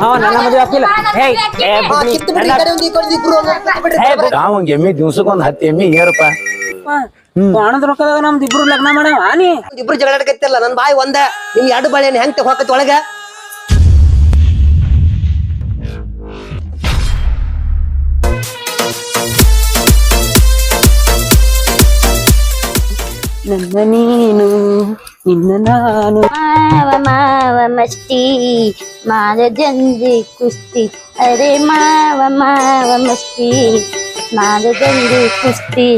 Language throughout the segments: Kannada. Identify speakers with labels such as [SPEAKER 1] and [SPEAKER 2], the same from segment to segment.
[SPEAKER 1] ಅವ ನನ್ನ ಮದುವೆ ಹೇ ಏ
[SPEAKER 2] ಹೇ, ಬಿಡ್-
[SPEAKER 1] ಎಮ್ಮಿ
[SPEAKER 2] ದಿವ್ಸಕ್ಕೆ ಒಂದ
[SPEAKER 3] ಹತ್ತು ಎಮ್ಮಿ ಏರಪ್ಪ
[SPEAKER 1] ಹಣದ ರೊಕ್ಕದಾಗ ನಮ್ದು ಇಬ್ರು ಲಗ್ನ ಮಾಡ್ಯಾವ ನೀ?
[SPEAKER 2] ಜಗಳಾಡಕತ್ತಿಲ್ಲ ನನ್ ಬಾಯಿ ಒಂದ. ನಿಮ್ ಎರಡು ಬಾಳೆ ಹೆಂಗ್ ಹೋಗತ್ ಒಳಗ?
[SPEAKER 1] ನನ್ನ ನೀನು ನಿನ್ನ ನಾನು
[SPEAKER 4] ಮಾವ ಮಾವ ಮಸ್ತಿ ಮಾರ ಜಂಜಿ ಕುಸ್ತಿ. ಅರೆ ಮಾವ ಮಾವ ಮಸ್ತಿ ಮಾರ ಜಂಜಿ ಕುಸ್ತಿ.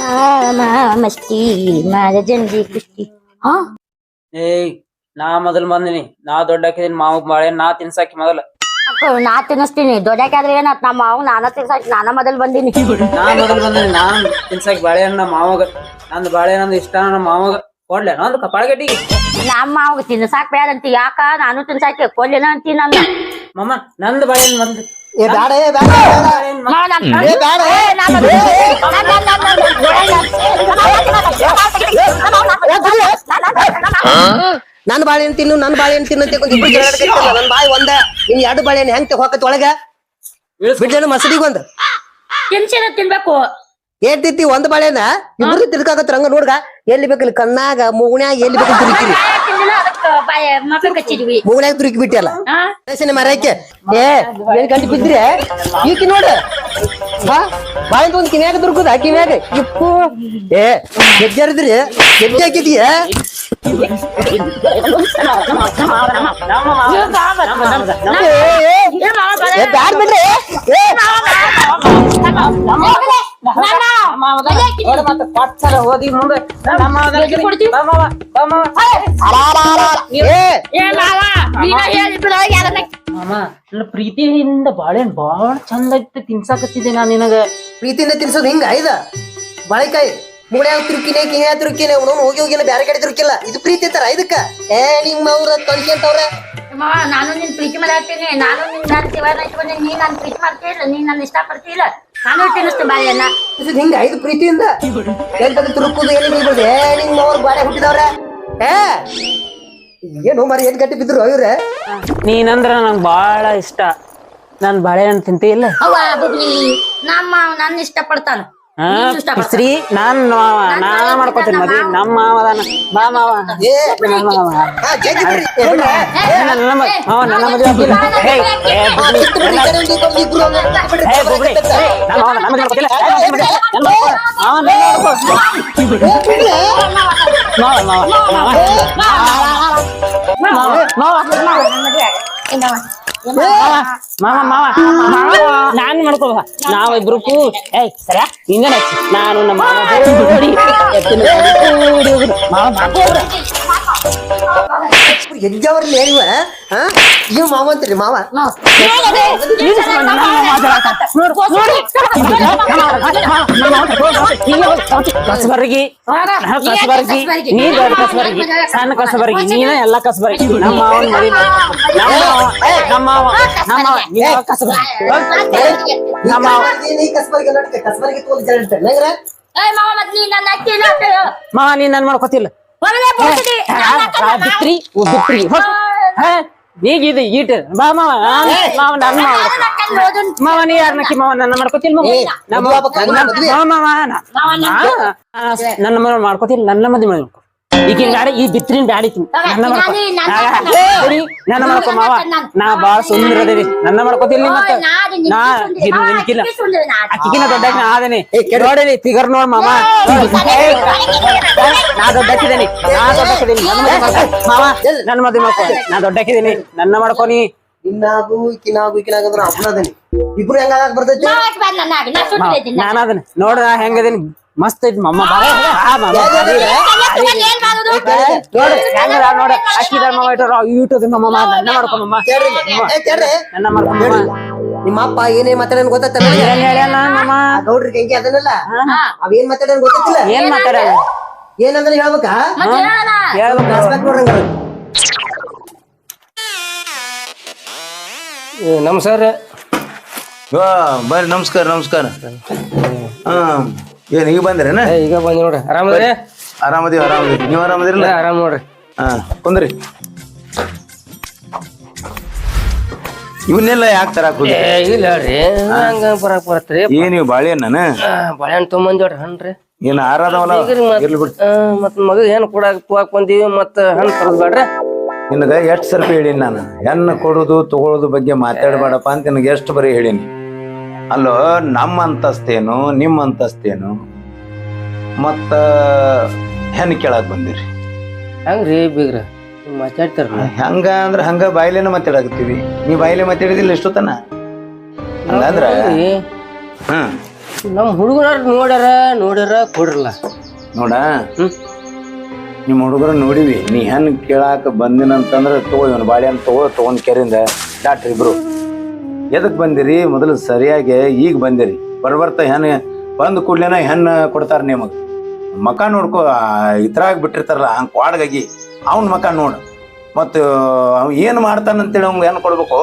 [SPEAKER 4] ಮಾವ ಮಾವ ಮಸ್ತಿ ಮಾರ ಜಂಜಿ ಕುಸ್ತಿ. ಹಾ?
[SPEAKER 1] ಏಯ್ ನಾ ಮೊದಲ್ ಬಂದಿನಿ. ನಾ ದೊಡ್ಡಾಕಿದೀನಿ ಮಾವ ಬಾಳೆ. ನಾ ತಿನ್ಸಾಕಿ ಮೊದಲ.
[SPEAKER 4] ನಾ ತಿನ್ನಿಸ್ತೀನಿ. ದೊಡ್ಡಾಕಾದ್ರೆ ಏನತ್? ನಮ್ಮ ಮಾವು ನಾನ ತಿನ್ಸಾಕ್ ನಾನ ಮೊದಲ್ ಬಂದಿನಿ.
[SPEAKER 1] ನಾ ಮೊದಲ್ ಬಂದಿನಿ. ನಾ ತಿನ್ಸಾಕಿ ಬಾಳೆಹಣ್ಣ ಮಾವಗ. ನಂದು ಬಾಳೆಹಣ್ಣು ಇಷ್ಟ ನಮ್ಮ ಮಾವಗ. ಕೊಡ್ಲೇನ ಒಂದು ಕಪಾಳಗಡ್ಡಿಗೆ
[SPEAKER 4] ನಮ್ಮ ಅವಾಗ ತಿನ್ನಸಾಕ್ ಬೇಡ ಅಂತಿ ಯಾಕ ನಾನು ತಿನ್ಸಾಕೆ ಕೊಡ್ಲೇನ ಅಂತೀನಿ ನನ್ನ
[SPEAKER 1] ಮಮ್ಮ ನಂದು ಬಾಳೆನ್ ಬಂದು
[SPEAKER 2] ಏ ಬ್ಯಾಡ ಏ ಬ್ಯಾಡ ಏ ಏ ಬಾಳೆನ್ ತಿನ್ನು ನನ್ ಬಾಳೆನ್ ತಿನ್ನು ಅಂತ ಇಬ್ರು ಬಾಯಿ ಒಂದ ನಿನ್ ಎರಡು ಬಾಳೆನ್ ಹೆಂಗ್ ಹೋಗತ್ ಒಳಗ ಬಿಡ್ಲೇನು ಮಸಡಿಗೊಂದು
[SPEAKER 4] ತಿನ್ಸಿನ ತಿನ್ಬೇಕು
[SPEAKER 2] ಏರ್ತೈತಿ ಒಂದ್ ಬಾಳೆನ ಇಬ್ರು ತಿರ್ಕಾಕತ್ರ ಹಂಗ ನೋಡ್ಗ ಎಲ್ಲಿ ಬೇಕಲ್ಲಿ ಕಣ್ಣಾಗ ಮೂಗ್ನ್ಯಾಗ ಎಲ್ಲಿ ಬೇಕು ತುರುಕಿರಿ
[SPEAKER 4] ತಿಂದಿಲ್ಲ ಅದಕ್ಕ ಬಾಯ ಮಕ್ಕ ಕಚ್ಚಿದ್ವಿ.
[SPEAKER 2] ಮೂಗ್ನ್ಯಾಗ ತುರುಕಿ ಬಿಟ್ಟಿಯಲ್ಲ
[SPEAKER 4] ಹಾ
[SPEAKER 2] ಮರಕ್ಕೆ? ಏ ಏನ್ ಗಂಟು ಬಿದ್ರೆ ಈಕಿ ನೋಡ. ಬಾ ಬಾಯಿಂದ ಒಂದ್ ಕಿವ್ಯಾಗ ದುರ್ಗುದ ಕಿವ್ಯಾಗ ಇಪ್ಪು. ಏ ಗೆಜ್ಜರಿದ್ರಿ? ಗೆಜ್ಜೆ ಹಾಕಿದೀಯ? ಬ್ಯಾಡ್ ಬಿಡ್ರಿ. ಏ
[SPEAKER 1] ಹೋದಿ ಮುಂದೆ. ಮಾಮ ನನ್ನ ಪ್ರೀತಿಯಿಂದ ಬಾಳೆಹಣ್ಣು ಬಾಳ ಚಂದ ಐತಿ ತಿನ್ಸಾಕತ್ತಿದ್ದೆ ನಾನ್ ನಿನಗ.
[SPEAKER 2] ಪ್ರೀತಿಯಿಂದ ತಿನ್ಸೋದು ಹಿಂಗ ಇದ ಬಾಳೆಕಾಯಿ ಮೂಳೆ ತುರುಕಿನೇ ಕಿವ್ಯಾಗ ತುರುಕಿನೇ ಅವನು ಹೋಗಿ ಹೋಗಿಲ್ಲ ಬ್ಯಾರೆ ಕಡೆ ತುರುಕಿಲ್ಲ ಇದು ಪ್ರೀತಿ ಅಂತಾರ ಇದಕ್ಕ ಏ ನಿಮ್ಮ ಅವ್ರ ತೊಳ್ಕೊಂತವ್ರ
[SPEAKER 4] ನಾನು ನಿನ್ ಪ್ರೀತಿ ಮಾಡತ್ತೀನಿ ನಾನು ನಿನ್ ನಾನು ಶಿವನ ಇಟ್ಕೊಂಡು ನೀ ನನ್ ಪ್ರೀತಿ ಮಾಡ್ತೀಲ್ಲ ನೀ ನನ್ನ ಇಷ್ಟ ಪಡ್ತಿಲ್ಲ ನಾನು ತಿನ್ನಿಸ್ತೀನಿ ಬಾಳೆಯನ್ನ
[SPEAKER 2] ಇದು ಹಿಂಗ ಐದು ಪ್ರೀತಿಯಿಂದ? ಎಂತದ ತುರುಕುದು ಎಲ್ಲಿ ಬೀಳ್ಬಿಡ್ದು ಏ ನಿಮ್ಮ ಅವ್ರ ಬಾಳೆ ಹುಟ್ಟಿದವ್ರ. ಏ ಏನು ಮಾರಿ ಏನ್ ಗಟ್ಟಿ ಬಿದ್ರು ಇವ್ರೆ
[SPEAKER 1] ನೀನಂದ್ರ ನಂಗೆ ಬಾಳ ಇಷ್ಟ ನನ್ ಬಾಳೆಹಣ್ಣು ತಿಂತಿ ಇಲ್ಲ
[SPEAKER 4] ಅವ್ವ ಬುಬ್ಲಿ ಇಷ್ಟ ಪಡ್ತಾನ
[SPEAKER 1] ಶ್ರೀ
[SPEAKER 4] ನಾನ್
[SPEAKER 1] ಮಾವ
[SPEAKER 4] ನಾನ
[SPEAKER 1] ಮಾಡ್ಕೊತೀನಿ ಮದ್ವಿ ನಮ್ಮ ಮಾವ ಅದಾನ ನನ್ನ ಮಾವ. ಮಾವ ಮಾವ ಮಾವ ನಾನ್ ಮಾಡ್ಕೋಬ ಏಯ್ ಸರ ಹಿಂಗನ ನಾನು ನಮ್ಮ ಮಾವ ಮಾವ
[SPEAKER 2] ಎಜ್ಜವ್ರಲ್ಲಿ ಏನಿವ ಹಾ ಇವ್ ಮಾವ ಅಂತೀರಿ ಮಾವ.
[SPEAKER 1] ಕಸಬರ್ಗಿ. ಕಸಬರ್ಗಿ. ನೀ ದೊಡ್ಡ ಕಸಬರ್ಗಿ. ಸಣ್ಣ ಕಸಬರ್ಗಿ. ನೀನ ಎಲ್ಲ ಕಸಬರ್ಗಿ. ನಮ್ಮ ಮಾವನ್ ಮರಿ ನಮ್ಮ ಮಾವ. ನಮ್ಮ ಮಾವ. ನಮ್ಮ ಮಾವ. ನೀವ ಕಸಬರ್ಗಿ? ನಮ್ಮ ಮಾವ.
[SPEAKER 2] ನೀ ಕಸ್ಬರ್ಗೆ ನೋಡ್ಕ. ಕಸ್ಬರ್ಗೆ ತೋಲ್ ಜಗಳ ಇಡ್ತಾರೆ ನಂಗ್ರ
[SPEAKER 4] ಮಾವ ಮತ್ ನೀ ನನ್ನ ಅಕ್ಕಿನ
[SPEAKER 1] ಮಾವ ನೀನ್ ನನ್ ಮಾಡ್ಕೊತಿಲ್ಲ. ತ್ರೀ ತ್ರೀ ಈಗಿದೆ ಬಾ ಮಾವ ಮಾವ ನನ್ನ ಮಾವ ಮಾವ ನೀ ಯಾರನ್ನಕ್ಕಿ ಮಾವ ನನ್ನ
[SPEAKER 2] ಮಾಡ್ಕೋತಿಲ್
[SPEAKER 1] ನನ್ನ ಮನೆ ಮಾಡ್ಕೋತಿಲ್ಲ ನನ್ನ ಮದುವೆ ಮಾಡ್ಬೇಕು ಈಗಿನ ಗಾಡಿ ಈ ಬಿತ್ರಿನ ಗಾಡಿ ನನ್ನ ಮಾಡ್ಕೊ. ಮಾವ. ನಾ ಬಾಳ ಸುಂದರ ಅದೇರಿ ನನ್ನ ಮಾಡ್ಕೋತಿಲ್ಲ ಮತ್ತೆ. ನಾ ನಿನ್ಕಿಲ್ಲ ಅಕ್ಕಿನ ದೊಡ್ಡಕ್ಕೆ ನಾ ಆದೇನಿ. ನೋಡಿರಿ ಫಿಗರ್ ನೋಡ್ ಮಾಮ ನಾ ದೊಡ್ಡಕ್ಕಿದ್ದೀನಿ ನಾ ದೊಡ್ಡಕ್ಕಿದ್ದೀನಿ ಮಾವ ನನ್ನ ಮದುವೆ ಮಾಡ್ಕೊ. ನಾ ದೊಡ್ಡಕ್ಕಿದ್ದೀನಿ ನನ್ನ ಮಾಡ್ಕೊನಿ
[SPEAKER 2] ಇನ್ನಾಗು ಇಕ್ಕಿನಾಗು ಇಕ್ಕಿನಾಗ ಅಂದ್ರೆ ಅಪ್ಪನದೇನಿ ಇಬ್ರು ಹೆಂಗಾಗ ಬರ್ತೈತಿ?
[SPEAKER 1] ನಾನದನ್ನ ನೋಡ. ಹೆಂಗದೇನಿ. ಮಸ್ತ್ ಐತಿ ಮಮ್ಮ
[SPEAKER 4] ಬಾಳ
[SPEAKER 1] ನೋಡು ಹೆಂಗದ ನೋಡು ಅಕ್ಕಿದ ಮಮ್ಮ ಇಟ್ಟರ ಯೂಟ್ಯೂಬ್ ಮಮ್ಮ
[SPEAKER 2] ನಿಮ್ಮ ಅಪ್ಪ ಏನೇ ಮಾತಾಡನ್
[SPEAKER 1] ಗೊತ್ತಾಗ್ತಲ್ಲ ಹೇಳ್ಯಾನ ಮಮ್ಮ
[SPEAKER 2] ಗೌಡ್ರಿ ಕೆಂಕಿ ಅದನ್ನಲ್ಲ ಅವೇನ್ ಮಾತಾಡನ್ ಗೊತ್ತಾಗ್ತಿಲ್ಲ
[SPEAKER 1] ಏನ್ ಮಾತಾಡ
[SPEAKER 2] ಏನಂದ್ರೆ ಹೇಳ್ಬೇಕಾ
[SPEAKER 1] ಹೇಳ್ಬೇಕು
[SPEAKER 2] ನೋಡ್ರಂಗ
[SPEAKER 5] ನಮಸ್ಕಾರ
[SPEAKER 3] ಬರ್ರಿ ನಮಸ್ಕಾರ ನಮಸ್ಕಾರ ಹಾ ಏನ್ ಈಗ ಬಂದ್ರೇನ?
[SPEAKER 5] ಏ, ಈಗ ಬಂದಿ ನೋಡ್ರಿ. ಆರಾಮದ್ರಿ
[SPEAKER 3] ಆರಾಮದೀವಿ ಆರಾಮದೀವಿ ನೀವ್ ಆರಾಮದಿರಲ್ಲ?
[SPEAKER 5] ಆರಾಮ್ ನೋಡ್ರಿ.
[SPEAKER 3] ಹಾ ಕುಂದ್ರಿ. ಇವನ್ನೆಲ್ಲ ಯಾಕೆ ತರಾಕ್ ಹೋಗಿ
[SPEAKER 5] ಏ ಇಲ್ಲ ಹೇಳ್ರಿ ಹಂಗ ಬರಾಕ್ ಬರತ್ರಿ.
[SPEAKER 3] ಏನ್ ಇವ್ ಬಾಳೆಹಣ್ಣನ?
[SPEAKER 5] ಬಾಳೆಹಣ್ಣು ತೊಗೊಂಬಂದಿವ್ರಿ ಹಣ್ಣ್ರಿ
[SPEAKER 3] ಏನ್ ಆರಾದವಲ್ಲ?
[SPEAKER 5] ಈಗ್ರಿ ಮತ್-
[SPEAKER 3] ಇರ್ಲಿ ಬಿಡ್.
[SPEAKER 5] ಆ, ಮತ್ ಮಗ ಏನ್ ಕೊಡಾಕ್ ಪೂವಾಕ್ ಬಂದೀವಿ ಮತ್ತ ಹಣ್ಣು ತರದ್ ಬೇಡ್ರಿ.
[SPEAKER 3] ನಿನಗ ಎಷ್ಟ್ ಸರ್ಪಿ ಹೇಳೀನಿ ನಾನು? ಹೆಣ್ಣು ಕೊಡೋದು ತಗೊಳ್ಳೋದು ಬಗ್ಗೆ ಮಾತಾಡಬೇಡಪ್ಪ ಅಂತ ನಿನಗೆ ಎಷ್ಟು ಬರೀ ಹೇಳೀನಿ? ಅಲ್ಲೋ ನಮ್ಮ ಅಂತಸ್ತೇನು ನಿಮ್ಮ ಅಂತಸ್ತೇನು? ಮತ್ತ ಹೆಣ್ಣು ಕೇಳಕ್ ಬಂದಿರಿ.
[SPEAKER 5] ಹೆಂಗ್ರಿ ಬೀಗ್ರ ಮಾತಾಡ್ತಾರ
[SPEAKER 3] ಹಂಗ ಅಂದ್ರ ಹಂಗ ಬಾಯ್ಲೇನ ಮಾತಾಡಕತ್ತೀವಿ. ನೀ ಬಾಯ್ಲೆ ಮಾತಾಡಿದಿಲ್ಲ ಎಷ್ಟೊತ್ತನ? ಹಂಗಂದ್ರ? ಹ್ಮ್
[SPEAKER 5] ನಮ್ ಹುಡುಗರ ನೋಡ್ಯಾರ ನೋಡ್ಯಾರ ಕೊಡ್ರಲ್ಲ.
[SPEAKER 3] ನೋಡ. ನಿಮ್ಮ ಹುಡುಗರ ನೋಡಿವಿ ನೀ ಹೆಣ್ ಕೇಳಾಕ ಬಂದಿನ ಅಂತಂದ್ರೆ ತಗೋ ಇವನ್ ಅಂತ ತಗೋ ತಗೊಂಡ್ ಕೆರಿಂದ ಡಾಕ್ಟ್ರ್ ಇಬ್ರು. ಎದಕ್ ಬಂದಿರಿ? ಮೊದಲು ಸರಿಯಾಗಿ ಈಗ ಬಂದಿರಿ. ಬರ್ಬರ್ತ ಹೆಣ್ಣು ಬಂದ ಕೂಡ್ಲೇನ ಹೆಣ್ಣು ಕೊಡ್ತಾರ ನಿಮಗ್. ಮಕ ನೋಡ್ಕೋ ಇದ್ರಾಗ ಬಿಟ್ಟಿರ್ತಾರಲ್ಲ ಹಂಗ್ ಕ್ವಾಡ್ಗಾಗಿ ಅವ್ನ ಮಕ ನೋಡು. ಮತ್ತು ಅವ್ ಏನ್ ಮಾಡ್ತಾನಂತೇಳಿ ಅವ್ನ್ ಹೆಣ್ಣು ಕೊಡ್ಬೇಕು?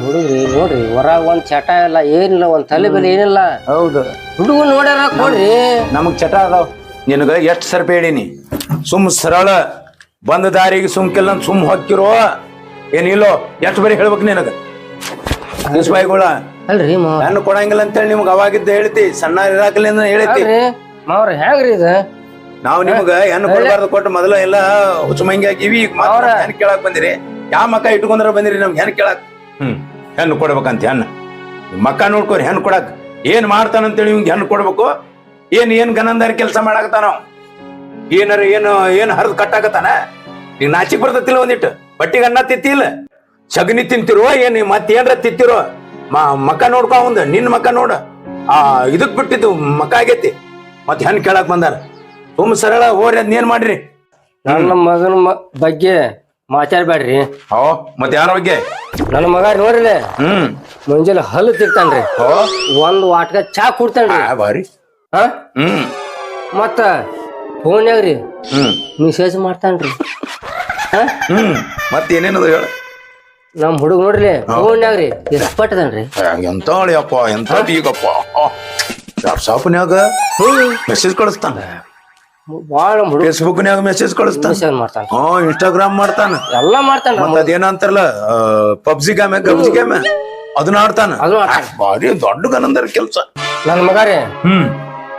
[SPEAKER 5] ಹುಡುಗ್ರಿ ನೋಡ್ರಿ. ಹೊರಗ ಒಂದ್ ಚಟ ಇಲ್ಲ ಏನಿಲ್ಲ ಒಂದ್ ತಲೆ ಬೆಲೆ ಏನಿಲ್ಲ.
[SPEAKER 3] ಹೌದು.
[SPEAKER 5] ಹುಡುಗ ನೋಡ್ಯಾರ ಕೊಡ್ರಿ.
[SPEAKER 3] ನಮಗ್ ಚಟ ಅದಾವ. ನಿನಗ ಎಷ್ಟ್ ಸರ್ಪ ಹೇಳಿನಿ? ಸುಮ್ ಸರಳ ಬಂದ ದಾರಿಗೆ ಸುಮ್ಕಿಲ್ಲ ಸುಮ್ ಹೊಕ್ಕಿರೋ? ಏನಿಲ್ಲೋ ಎಷ್ಟು ಬರೀ ಹೇಳ್ಬೇಕು ನಿನಗ? ಬಾಯಿಗಳ
[SPEAKER 5] ಅಲ್ರಿ ಮಾವ.
[SPEAKER 3] ಹೆಣ್ಣು ಕೊಡಂಗಿಲ್ಲ ಅಂತೇಳಿ ನಿಮ್ಗೆ ಅವಾಗಿದ್ದ ಹೇಳ್ತಿ ಸಣ್ಣ ಇರಾಕಲಿಂದ ಹೇಳ್ತಿ.
[SPEAKER 5] ಅಲ್ರಿ ಮಾವ್ರ ಹೆಂಗ್ರಿ ಇದು?
[SPEAKER 3] ನಾವು ನಿಮ್ಗ ಹೆಣ್ಣು ಕೊಡಬಾರ್ದು ಕೊಟ್ಟು ಮೊದಲ ಎಲ್ಲ ಹುಚ್ಚುಮಂಗಿ ಹಾಕಿವಿ ಈಗ ಮಾತ್ರ ಹೆಣ್ಣು ಕೇಳಕ್ ಬಂದಿರಿ. ಯಾವ ಮಕ್ಕ ಇಟ್ಕೊಂಡ್ರ ಬಂದಿರಿ ನಮ್ಗೆ ಹೆಣ್ಣು ಕೇಳಕ್? ಹ್ಮ್ ಹೆಣ್ಣು ಕೊಡ್ಬೇಕಂತ ಹೆಣ್ಣು. ಮಕ್ಕ ನೋಡ್ಕೋರಿ ಹೆಣ್ಣು ಕೊಡಕ್. ಏನ್ ಮಾಡ್ತಾನಂತೇಳಿ ಇವ್ಗೆ ಹೆಣ್ಣು ಕೊಡ್ಬೇಕು? ಏನ್ ಏನ್ ಗನಂದಾರಿ ಕೆಲಸ ಮಾಡಾಕತ್ತಾನ? ಏನಾರ ಏನು ಏನ್ ಹರಿದು ಕಟ್ಟಾಕತ್ತಾನ? ಈಗ ನಾಚಿಕ್ ಬರ್ತತಿಲ್ಲ ಒಂದಿಟ್ಟು. ಬಟ್ಟಿಗೆ ಅನ್ನ ತಿತ್ತಿಲ್ಲ. ಸಗಣಿ ತಿಂತಿರೋ ಏನ್ ಮತ್ತೇನ್ರ ತಿತ್ತಿರೋ ಮಕ ಮಕ್ಕ ನೋಡ್ಕೊ ನಿನ್ನ ನಿನ್ ಮಕ ನೋಡ. ಆ ಇದಕ್ ಬಿಟ್ಟಿದ್ದು ಮಕ ಆಗೈತಿ. ಮತ್ತೆ ಹೆಣ್ ಕೇಳಕ್ ಬಂದಾರ. ತುಂಬ ಸರಳ ಹೋರಿ ಅದ್ನ ಏನ್ ಮಾಡ್ರಿ?
[SPEAKER 5] ನನ್ನ ಮಗನ ಮ- ಬಗ್ಗೆ ಮಾತಾಡ್ಬೇಡ್ರಿ.
[SPEAKER 3] ಓ ಮತ್ ಯಾರ ಬಗ್ಗೆ?
[SPEAKER 5] ನನ್ನ ಮಗ ನೋಡ್ರಿ
[SPEAKER 3] ಹ್ಮ್.
[SPEAKER 5] ಮುಂಜಾನೆ ಹಲ್ಲು ತಿರ್ತಾನ್ರಿ
[SPEAKER 3] ಓ
[SPEAKER 5] ಒಂದ್ ವಾಟ್ಕ ಚಾ ಕುಡ್ತಾನ್ರಿ.
[SPEAKER 3] ಆ, ಬಾರಿ.
[SPEAKER 5] ಹಾ?
[SPEAKER 3] ಹ್ಮ್.
[SPEAKER 5] ಮತ್ತ ಫೋನ್ಯಾಗ್ರಿ.
[SPEAKER 3] ಹ್ಮ್.
[SPEAKER 5] ಮೆಸೇಜ್ ಮಾಡ್ತಾನ್ರಿ. ಹಾ?
[SPEAKER 3] ಹ್ಮ್. ಮತ್ತೆ ಏನೇನದು ಹೇಳ?
[SPEAKER 5] ನಮ್ ಹುಡುಗ ನೋಡ್ರಿ ಫೋನ್ಯಾಗ್ರಿ ಎಷ್ಟ್ ಪಟ್ಟದನ್ರಿ
[SPEAKER 3] ಎಂತ ಅಪ್ಪ ಎಂತ ಈಗಪ್ಪ? ವಾಟ್ಸಾಪ್ನ್ಯಾಗ ಮೆಸೇಜ್ ಕಳಿಸ್ತಾನ.
[SPEAKER 5] ಬಾಳ ನಮ್ ಹುಡುಗ
[SPEAKER 3] ಫೇಸ್ಬುಕ್ನ್ಯಾಗ ಮೆಸೇಜ್ ಕಳಿಸ್ತಾನ.
[SPEAKER 5] ಮೆಸೇಜ್ ಮಾಡ್ತಾನ.
[SPEAKER 3] ಹ್ಞೂ ಇನ್ಸ್ಟಾಗ್ರಾಮ್ ಮಾಡ್ತಾನ.
[SPEAKER 5] ಎಲ್ಲ ಮಾಡ್ತಾನ
[SPEAKER 3] ಮತ್ತ ಅದೇನಂತಾರಲ್ಲ ಪಬ್ಜಿ ಗೇಮ್ ಗಬ್ಜಿ ಗೇಮ್ ಅದನ್ನ ಆಡ್ತಾನ.
[SPEAKER 5] ಅದು.
[SPEAKER 3] ಭಾರಿ ದೊಡ್ಡ ಗನಂದರ ಕೆಲ್ಸ.
[SPEAKER 5] ನನ್ ಮಗ ರೀ
[SPEAKER 3] ಹ್ಮ್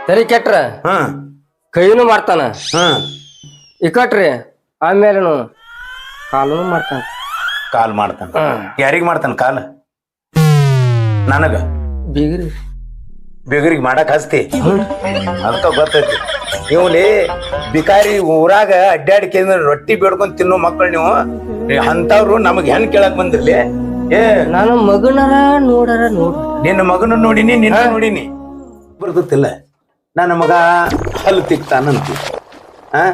[SPEAKER 5] ತರಿ ಕೆಟ್ರ
[SPEAKER 3] ಹ.
[SPEAKER 5] ಕೈನು ಮಾಡ್ತಾನ.
[SPEAKER 3] ಹ.
[SPEAKER 5] ಇಕಟ್ರಿ ಆಮೇಲೆನು ಕಾಲನು ಮಾಡ್ತಾನ.
[SPEAKER 3] ಕಾಲ್ ಮಾಡ್ತಾನ. ಯಾರಿಗ ಮಾಡ್ತಾನ ಕಾಲ್? ನನಗ?
[SPEAKER 5] ಬೀಗ್ರಿ.
[SPEAKER 3] ಬೇಗರಿಗೆ ಮಾಡಕ್ ಹಸ್ತಿ ಅದಕ್ಕ ಗೊತ್ತೈತಿ. ನೀವು ಬಿಕಾರಿ ಊರಾಗ ಅಡ್ಡಾಡಿಕೆ ರೊಟ್ಟಿ ಬೇಡ್ಕೊಂಡ್ ತಿನ್ನೋ ಮಕ್ಕಳು ನೀವು. ನೀವ್ ಅಂತವ್ರು ನಮಗ್ ಹೆಣ್ ಕೇಳಕ್ ಬಂದಿರ್ಲಿ? ಏ
[SPEAKER 5] ನಾನು ಮಗನರ ನೋಡರ ನೋಡ
[SPEAKER 3] ನಿನ್ನ ಮಗನ ನೋಡಿನಿ ನಿನ್ನ ನೋಡಿನಿ. ಬರ್ದಿಲ್ಲ ನನ್ನ ಮಗ ಹಲ್ಲು ತಿಕ್ತಾನಂತಿ. ಆ?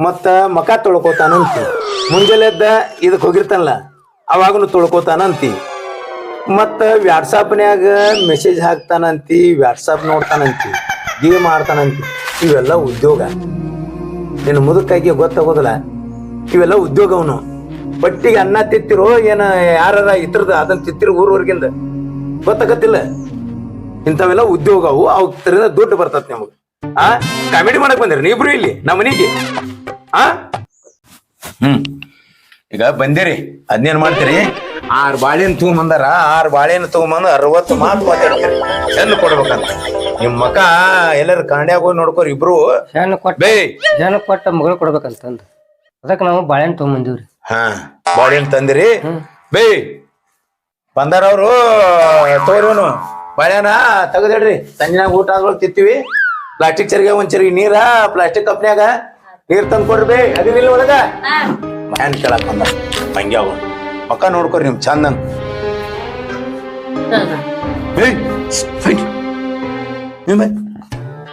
[SPEAKER 3] ಮತ್ತ ಮಕ ತೊಳ್ಕೊತಾನಂತಿ. ಮುಂಜಾನೆ ಎದ್ದ ಇದಕ್ಕೆ ಹೋಗಿರ್ತಾನಲ್ಲ, ಅವಾಗನು ತೊಳ್ಕೊತಾನಂತಿ. ಮತ್ತು ವ್ಯಾಟ್ಸಾಪ್ನ್ಯಾಗ ಮೆಸೇಜ್ ಹಾಕ್ತಾನಂತಿ ವ್ಯಾಟ್ಸಾಪ್ ನೋಡ್ತಾನಂತಿ ಗೇಮ್ ಆಡ್ತಾನಂತಿ ಇವೆಲ್ಲ ಉದ್ಯೋಗ. ನಿನ್ನ ಮುದುಕಾಗಿ ಗೊತ್ತಾಗೋದಿಲ್ಲ, ಇವೆಲ್ಲ ಉದ್ಯೋಗ ಅವನು. ಬಟ್ಟಿಗೆ ಅನ್ನ ತಿತ್ತಿರೋ, ಏನ ಯಾರ ಇತರದ ಅದನ್ನ ತಿತ್ತಿರೋ ಊರವರ್ಗಿಂದ ಗೊತ್ತಾಗತ್ತಿಲ್ಲ. ಇಂಥವೆಲ್ಲ ಉದ್ಯೋಗ ಅವು ಅವರಿಂದ ದುಡ್ಡು ಬರ್ತತ್ ನಮಗ್. ಆ, ಕಾಮಿಡಿ ಮಾಡಕ್ ಬಂದಿರಿ ನೀಬ್ರು ಇಲ್ಲಿ ನಮ್ಮ ಮನೆಗೆ ಆ? ಹ್ಮ್. ಈಗ ಬಂದಿರಿ. ಅದ್ನೇನ್ ಮಾಡ್ತೀರಿ? ಆರ್ ಬಾಳೆನ್ ತಗೊಂಬಂದಾರ. ಆರ್ ಬಾಳೆಹಣ್ಣು ತಗೊಂಬಂದು ಅರವತ್ತು ಮಾತು ಮಾತಾಡ್ತೀರಿ. ಚೆಂದ ಕೊಡ್ಬೇಕಂತ. ನಿಮ್ ಮಕ ಎಲ್ಲರ ಕಾಂಡ್ಯಾಗ ಹೋಗಿ ನೋಡ್ಕೋರಿ ಇಬ್ರು.
[SPEAKER 5] ಹೆಣ್ಣು ಕೊಟ್ಟ
[SPEAKER 3] ಬೇ.
[SPEAKER 5] ಹೆಣ್ಣು ಕೊಟ್ಟ ಮಗಳು ಕೊಡ್ಬೇಕಂತಂದು. ಅದಕ್ಕೆ ನಾವು ಬಾಳೆಹಣ್ಣು ತಗೊಂಬಂದಿವ್ರಿ.
[SPEAKER 3] ಹಾ ಬಾಳೆಹಣ್ಣು ತಂದಿರಿ. ಬೇ. ಬಂದಾರ ಅವರು ತೋರಿವನು ಬಾಳೆನ ತೆಗದಿಡ್ರಿ. ಸಂಜೆನಾಗ ಊಟ ಆದ್ಮೇಲೆ ತಿತ್ತೀವಿ ಪ್ಲಾಸ್ಟಿಕ್ ಚರಿಗೆ ಒಂದ್ ಚರಿಗೆ ನೀರ ಪ್ಲಾಸ್ಟಿಕ್ ಕಪ್ನ್ಯಾಗ. ನೀರ್ ತಂದ್ ಕೊಡ್ರಿ ಬೇ ಅದಿನಿಲ್ಲ ಒಳಗ? ಹ್ಯಾಂಡ್ ಕೇಳಕ್ ಬಂದ. ಹಂಗೆ ಅವ ಮಕ್ಕ ನೋಡ್ಕೊರಿ ನಿಮ್ ಚಂದ. ಏಯ್, ಸರಿ. ನಿಮ್ಮೆ,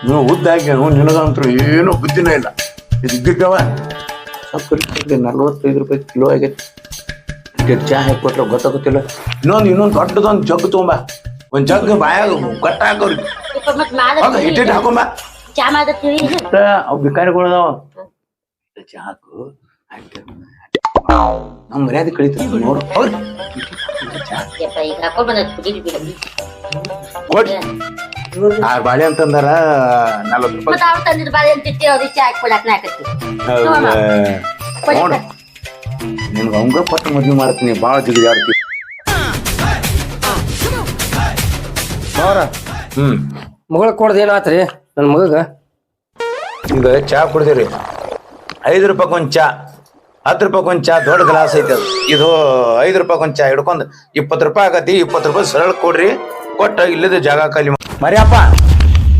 [SPEAKER 3] ನೀವು ಉದ್ದಾಗಿ ನಿನಗಂತೂ ಏನೂ ಬುದ್ಧಿನೇ ಇಲ್ಲ. ಇದು ಇದ್ದಿದ್ದವ? ನಲ್ವತ್ತೈದು ರೂಪಾಯಿ ಕಿಲೋ ಆಗೈತಿ. ಚಾ ಹಾಕಿ ಕೊಟ್ರೆ ಗೊತ್ತಾಗುತ್ತಿಲ್ಲ. ಇನ್ನೊಂದು ಇನ್ನೊಂದು ದೊಡ್ಡದೊಂದು ಜಗ್ ತುಂಬ ಒಂದ್ ಜಗ್ ಬಾಯಾಗ ಕಟ್ಟ ಹಾಕೋರಿ ಇಟ್ಟಿಟ್ಟು ಹಾಕೊಂಬ. ಅವ್ ಬಿಕಾರಿಗಳು ಚಹಾಕು ಹಾಕಿ ನಮ್ಮ ಮರ್ಯಾದೆ ಕಳಿತ ನೋಡು.
[SPEAKER 4] ಅವ್ರು ಈಗ
[SPEAKER 3] ಆ ಬಾಳೆ ಅಂತಂದಾರ ನಲ್ವತ್ತು ರೂಪಾಯಿ.
[SPEAKER 4] ಅವ್ರು ಬಾಳೆ ಅಂತ ತಿತ್ತಿ
[SPEAKER 3] ಪಟ್ಟು ಮದ್ವೆ ಮಾಡ್ತೀನಿ. ಭಾಳ ಜಿಗಿದಾಡ್ತಿ
[SPEAKER 5] ಅವ್ರ?
[SPEAKER 3] ಹ್ಮ್.
[SPEAKER 5] ಮಗಳ ಕೊಡ್ದು ಏನಾತ್ರಿ ನನ್ನ ಮಗಗ?
[SPEAKER 3] ಈಗ ಚಾ ಕುಡಿದಿರಿ. ಐದು ರೂಪಾಯಿ ಕೊಂಚ, ಹತ್ತು ರೂಪಾಯಿ ಕೊಂಚ, ದೊಡ್ಡ ಗ್ಲಾಸ್ ಐತೆ ಅದು. ಇದು ಐದು ರೂಪಾಯಿ ಕೊಂಚ ಹಿಡ್ಕೊಂಡು ಇಪ್ಪತ್ತು ರೂಪಾಯಿ ಆಗತಿ, ಇಪ್ಪತ್ತು ರೂಪಾಯಿ ಸರಳ ಕೊಡ್ರಿ. ಕೊಟ್ಟ ಇಲ್ಲದ ಜಾಗ ಖಾಲಿ ಮರ್ಯಪ್ಪ,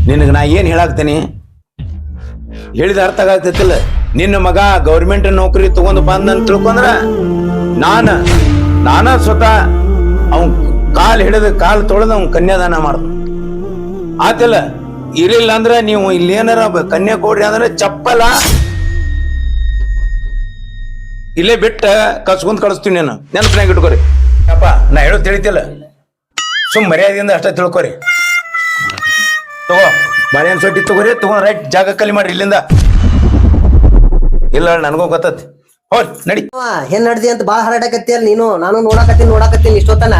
[SPEAKER 3] ನಿನಗೆ ನಾ ಏನು ಹೇಳಾಕ್ತೀನಿ? ಹೇಳಿದ ಅರ್ಥ ಆಗತ್ತಿಲ್ಲ ನಿನ್ನ ಮಗ ಗೌರ್ಮೆಂಟ್ ನೌಕರಿ ತಗೊಂಡು ಬಂದ ಅಂತ ತಿಳ್ಕೊಂಡ್ರ, ನಾನ ನಾನ ಸ್ವತಃ ಅವನ್ ಕಾಲು ಹಿಡಿದು, ಕಾಲು ತೊಳೆದು ಅವ್ನ ಕನ್ಯಾದಾನ ಮಾಡ್ದ. ಆತಿಲ್ಲ, ಇರಲಿಲ್ಲ ಅಂದ್ರೆ ನೀವು ಇಲ್ಲಿ ಏನಾರ ಬ- ಕನ್ಯಾ ಕೊಡ್ರಿ ಅಂದ್ರೆ ಚಪ್ಪಲ ಇಲ್ಲೇ ಬಿಟ್ಟ ಕಸ್ಕೊಂಡ್ ಕಳಿಸ್ತೀನಿ ನೀನು. ನೆನಪಿನಾಗ ಇಟ್ಕೋರಿ. ಅಪ್ಪ ನಾ ಹೇಳೋ ತಿಳಿತಿಲ್ಲ. ಸುಮ್ ಮರ್ಯಾದೆಯಿಂದ ಅಷ್ಟೇ ತಿಳ್ಕೊರಿ. ತಗೋ ಬಾಳೆಹಣ್ಣು ಸೊಟ್ಟಿ ತಗೋರಿ ತಗೊಂಡ್ ರೈಟ್ ಜಾಗ ಕಲಿ ಮಾಡ್ರಿ ಇಲ್ಲಿಂದ. ಇಲ್ಲ ನನಗೂ ಗೊತ್ತತಿ. ಹೋಲ್ ನಡಿ.
[SPEAKER 2] ಏನ್ ನಡ್ದಿ ಅಂತ ಬಾಳ ಹರಡಕತ್ತಿ ಅಲ್ಲ ನೀನು. ನಾನು ನೋಡಾಕತ್ತೀನಿ ನೋಡಾಕತ್ತೀನಿ ಇಷ್ಟೊತ್ತನ.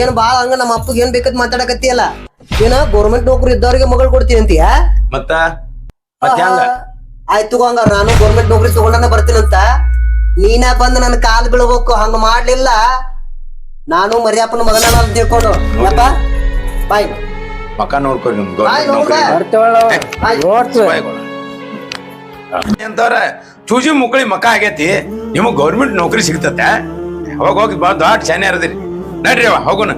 [SPEAKER 2] ಏನ್ ಬಾಳ ಹಂಗ ನಮ್ಮ ಅಪ್ಪಗೆ ಏನ್ ಬೇಕಂತ ಮಾತಾಡಕತ್ತಿ ಅಲ್ಲ ಏನ ಗೌರ್ಮೆಂಟ್ ನೌಕರಿ ಇದ್ದವ್ರಿಗೆ ಮಗಳು ಕೊಡ್ತೀನಿ ಅಂತೀಯ?
[SPEAKER 3] ಮತ್ತ? ಮತ್ತೆ ಹಂಗ
[SPEAKER 2] ಆಯ್ತು ಹಂಗಾರ ನಾನು ಗೌರ್ಮೆಂಟ್ ನೌಕರಿ ತಗೊಂಡನ ಬರ್ತೀನಂತ. ನೀನ ಬಂದು ನನ್ ಕಾಲ್ ಬೀಳ್ಬೇಕು ಹಂಗ ಮಾಡ್ಲಿಲ್ಲ. ನಾನು ಮರಿಯಪ್ಪನ ಮಗನ ಅಂತ ತಿಳ್ಕೊಂಡು. ಯಪ್ಪ ಬಾಯ್.
[SPEAKER 3] ಮಕ ನೋಡ್ಕೊರಿ ಅಂತವ್ರ ಚೂಜಿ ಮುಕ್ಕಳಿ ಮಕ್ಕ ಆಗೈತಿ ನಿಮಗ್ ಗೌರ್ಮೆಂಟ್ ನೌಕರಿ ಸಿಗ್ತತೆ. ಹೋಗಿ ಹೋಗಿ ಬಾ ದೊಡ್ಡ ಶಾನೆ ಇರದಿರಿ ನಡ್ರಿ ಅವ ಹೋಗುನ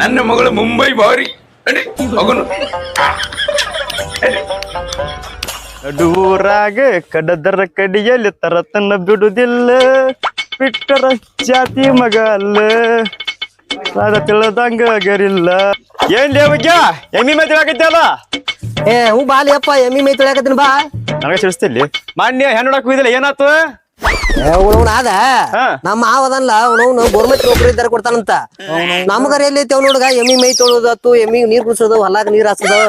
[SPEAKER 3] ನನ್ನ ಮಗಳು ಮುಂಬೈ ಬಾರಿ. ನಡ್ರಿ ಹೋಗುನು
[SPEAKER 6] ನಡುವೂರಾಗ ಕಡದರ ಕಡಿಯಲ್ಲಿ ತರತನ ಬಿಡುದಿಲ್ಲ. ಬಿಟ್ಟರ ಜಾತಿ ಮಗ ಅಲ್ಲ. ತಿಳದಂಗ ಗರಿಲ್ಲ. ಏನ್ ಲೇವಜ್ಜ ಎಮ್ಮಿ ಮೈ ಆಗೈತಲ್ಲ?
[SPEAKER 2] ಏ ಹ್ಞೂ ಬಾಲಿ ಅಪ್ಪ ಎಮ್ಮಿ ಮೈ ತೊಳ್ಯಾಕತ್ತೀನಿ ಬಾ.
[SPEAKER 6] ನನಗೆ ತಿಳಿಸ್ತಿಲ್ಲಿ. ಮಾನ್ಯ ಹೆಣ್ಣು ನೋಡಕ್ ಹೋಗಿದಿಲ್ಲ ಏನಾತು?
[SPEAKER 2] ಅವನವನ
[SPEAKER 6] ಹಾ.
[SPEAKER 2] ನಮ್ಮ ಮಾವದಲ್ಲ ಅವನವನು ಗೌರ್ಮೆಂಟ್ ನೌಕರಿ ಇದ್ದಾರೆ ಕೊಡ್ತಾನಂತ. ನಮಗರ ಎಲ್ಲಿ ಐತಿ ನೋಡ್ಗ? ಎಮ್ಮಿ ಮೈ ತೊಳೋದತ್ತು ಎಮ್ಮಿ ನೀರ್ ಕುಡ್ಸೋದು ಹೊಲಾಗ ನೀರ್ ಹಾಸೋದು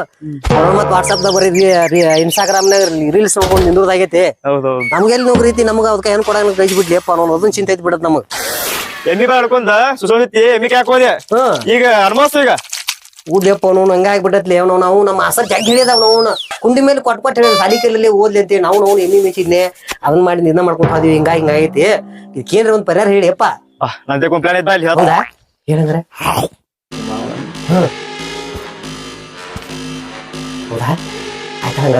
[SPEAKER 2] ಮತ್ ವಾಟ್ಸಾಪ್ ದಾಗ ಬರೀ ಇನ್ಸ್ಟಾಗ್ರಾಮ್ ನಾಗ ರೀಲ್ಸ್ ನೋಡ್ಕೊಂಡು ನಿಂದ್ರದಾಗೈತಿ.
[SPEAKER 6] ನಮ್ಗೆ
[SPEAKER 2] ಎಲ್ಲಿ ನೌಕರಿ ಐತಿ ನಮಗ ಅದಕ್ಕೆ ಏನ್ ಕೊಡಂಗ್ ಕೈ ಬಿಡ್ಲಿಪ್ಪ ಅವ್ನು ಅದನ್ನ ಚಿಂತೆ ಐತಿ ಬಿಡದ್ ನಮಗ್.
[SPEAKER 6] ಎಮ್ಮಿ ಬಾಡ್ಕೊಂಡ ಸುಸೋದಿತ್ತಿ ಎಮ್ಮಿ ಹಾಕೋದೆ ಈಗ ಅನ್ಮಾಸ್ತು ಈಗ.
[SPEAKER 2] ಊಡ್ಲಿಪ್ಪ ಅವನು ಹಂಗ ಆಗ್ಬಿಟ್ಟತ್ಲಿ ಅವನು ನಾವು ನಮ್ಮ ಆಸರ್ ಜಗ್ ಹಿಡಿಯದ ಅವನು. ಕುಂಡಿ ಮೇಲೆ ಕೊಟ್ ಕೊಟ್ಟು ಹೇಳಿದ ಸಾಲಿ ಕೈಲಲ್ಲಿ ಓದ್ಲಿ ಅಂತೇಳಿ ನಾವು ನಾವು ಎಮ್ಮಿ ಮೆಚ್ಚಿದ್ನೆ. ಅದನ್ನ ಮಾಡಿ ನಿನ್ನ ಮಾಡ್ಕೊಂಡು ಹೋದ್ವಿ ಹಿಂಗ ಹಿಂಗಾಗೈತಿ ಇದಕ್ಕೇನ್ರ ಒಂದ್ ಪರಿಹಾರ ಹೇಳಿ ಅಪ್ಪ.
[SPEAKER 6] ನಂತೆ ಪ್ಲಾನ್ ಇದ್ದ ಇಲ್ಲಿ
[SPEAKER 2] ಹೌದಾ? ಏನಂದ್ರೆ? ಹೌದಾ? ಆಯ್ತಾ ಹಂಗ?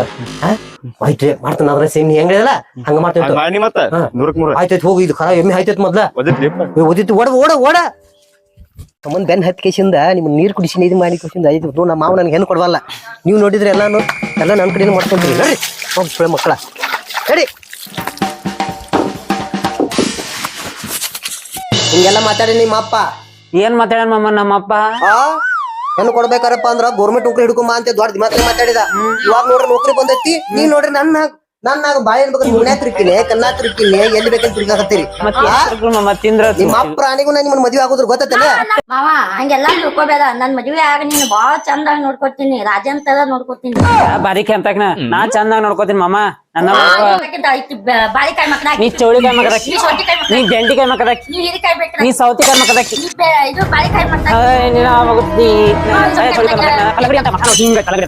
[SPEAKER 2] ಆಯ್ತು ಮಾಡ್ತಾನ ಅದ್ರ ಸೇಮ್ ಹೆಂಗ ಹೇಳಿದಲ್ಲ? ಹಂಗ
[SPEAKER 6] ಹಂಗ್
[SPEAKER 2] ಮಾಡ್ತೇವೆ ಆಯ್ತಾಯ್ತು ಹೋಗಿ ಇದು ಖರ ಎಮ್ಮೆ ಆಯ್ತಾಯ್ತು ಮೊದ್ಲ. ಓದಿತ್ತು ಓಡ ಓಡ ಓಡ. ತಮ್ಮನ್ ಬೆನ್ ಹತ್ತು ಕೇಸಿಂದ ನಿಮ್ ನೀರ್ ಕುಡಿಸಿ ಇದು ಮಾಡಿ ಕುಡಿಸಿಂದ ಐದು. ನಮ್ಮ ಮಾವ ನನಗೆ ಹೆಣ್ಣು ಕೊಡವಲ್ಲ. ನೀವು ನೋಡಿದ್ರೆ ಎಲ್ಲಾನು ಎಲ್ಲ ನನ್ನ ಕಡೆಯಿಂದ ಮಾಡ್ಕೊಂತೀವಿ ನೋಡ್ರಿ ಹೋಗಿ ಸುಳ್ಳೆ ಮಕ್ಕಳ. ಹೇಳಿ ಹಿಂಗೆಲ್ಲ ಮಾತಾಡಿ ನಿಮ್ಮ ಅಪ್ಪ.
[SPEAKER 1] ಏನ್ ಮಾತಾಡ ಮಾಮ ನಮ್ಮಪ್ಪ
[SPEAKER 2] ಹೆಣ್ಣು ಕೊಡ್ಬೇಕಾರಪ್ಪ ಅಂದ್ರ ಗೌರ್ಮೆಂಟ್ ನೌಕರಿ ಹಿಡ್ಕೊಂಬ ಅಂತ ದೊಡ್ಡ ಮಾತ್ರ ಮಾತಾಡಿದ. ಇವಾಗ ನೋಡ್ರಿ ನೌಕರಿ ಬಂದೈತಿ ನೀ ನೋಡ್ರಿ ನನ್ನ ನನ್ನ ಬಾಯಿ ಬೇಕಾದ್ರೆ ಮುನ್ಯಾ ತಿರುಕಿನಿ ಕನ್ನಾ ತಿರುಕಿನಿ ಎಲ್ಲಿ ಬೇಕಲ್ಲಿ ತಿರ್ಗಾಕತ್ತೀರಿ?
[SPEAKER 1] ಮತ್ತೆ ಮಾಮ ತಿಂದ್ರ
[SPEAKER 2] ನಿಮ್ಮ ಪ್ರಾಣಿಗೂ ನಾನು ನಿಮ್ಮನ್ನ ಮದ್ವೆ ಆಗೋದ್ರ ಗೊತ್ತಲ್ಲ
[SPEAKER 4] ಮಾವ ಹಂಗೆಲ್ಲ ತಿಳ್ಕೊಬೇಡ. ನನ್ ಮದ್ವೆ ಆಗ ನೀನು ಬಾಳ ಚಂದಾಗಿ ನೋಡ್ಕೊತೀನಿ ರಾಜನ್ ತರ ನೋಡ್ಕೊತೀನಿ
[SPEAKER 1] ಬಾರಿಕೆ ಅಂತ ನಾ ಚಂದಾಗ ನೋಡ್ಕೊತೀನಿ ಮಾಮ.
[SPEAKER 4] ಬಾಳಿಕಾಯಿ ಮಕ್ಕಳ
[SPEAKER 1] ನೀ ಚೌಳಿಕಾಯಿ
[SPEAKER 4] ನೀ
[SPEAKER 1] ನೀ
[SPEAKER 4] ನೀ ಹೀರಿಕಾಯಿ
[SPEAKER 1] ನೀ ಸೌತಿಕಾಯಿ
[SPEAKER 4] ನೀ ಇದು ಬಾಳಿಕಾಯಿ
[SPEAKER 1] ಚೌಳಿಕಾಯಿ ಕಲಗಡಿ ಅಂತ ಹಿಂಗ ಕಲಗಡಿ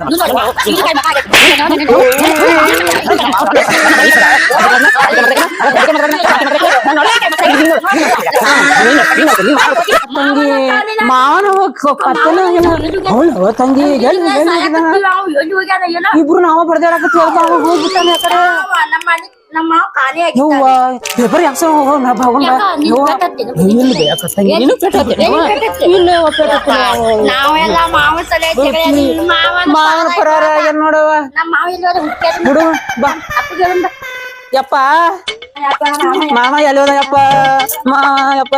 [SPEAKER 1] ತಂಗಿ ಮಾವನ ತಂಗಿ ಇಬ್ರು ನಾವ ಬಡ್ದಾಡಕತ್ತಿ ಹೋಗ್ಬಿಟ್ಟಾನೆ ಆ ಕಡೆ
[SPEAKER 4] ನಮ್ಮ
[SPEAKER 1] ಯವ್ವ ಪೇಪರ್
[SPEAKER 4] ಯಾಕ?
[SPEAKER 1] ಇಲ್ಲಿ ನೀನು ಇಲ್ಲ
[SPEAKER 4] ನಾವೆಲ್ಲ ಮಾವ ಸಲ ಮಾವನ
[SPEAKER 1] ಪರಾರ ನೋಡವ ಬಿಡು. ಬಾ. ಯಪ್ಪ.
[SPEAKER 4] ಯಪ್ಪ,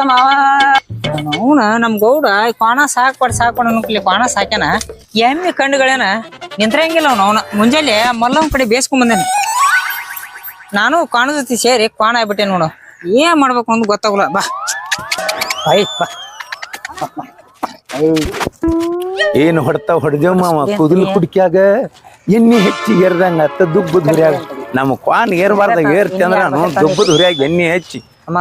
[SPEAKER 4] ಮಾವ.
[SPEAKER 7] ಅವನ ನಮ್ ಗೌಡ ಕ್ವಾಣ ಸಾಕ್ಬಾರ್ದು ಸಾಕ್ಬಾರ್ದು ಅನ್ಕಲಿ ಕ್ವಾಣ ಸಾಕ್ಯಾನ. ಎಮ್ಮೆ ಕಣ್ಣುಗಳೇನ ನಿಂತ್ರಂಗಿಲ್ಲ ಅವನು ಅವನ. ಮುಂಜಾನೆ ಮಲ್ಲವನ್ ಕಡೆ ಬೇಸ್ಕೊಂಡ್ ಬಂದೇನಿ. ನಾನು ಕ್ವಾಣ ಜೊತೆ ಸೇರಿ ಕ್ವಾಣ ಆಗ್ಬಿಟ್ಟೆ ನೋಡು. ಏನ್ ಮಾಡ್ಬೇಕು ಅಂತ ಗೊತ್ತಾಗಲ್ಲ ಬಾ. ಆಯ್ತ್ ಬಾ.
[SPEAKER 3] ಏನು ಹೊಡ್ತಾ ಹೊಡೆದೇವ್ ಮಾವ? ಕುದಲ್ ಕುಡ್ಕ್ಯಾಗ ಎಣ್ಣೆ ಹೆಚ್ಚಿಗೆ ಎರ್ದಂಗ ಅತ್ತ ದುಬ್ಬದ ಹುರಿಯಾಗ ನಮ್ಮ ಕ್ವಾನ್ ಏರ್ಬಾರ್ದ ಏರ್ತಿ ಅಂದ್ರ ನಾವು ದುಬ್ಬದ ಹುರಿಯಾಗ ಎಣ್ಣೆ ಹೆಚ್ಚಿ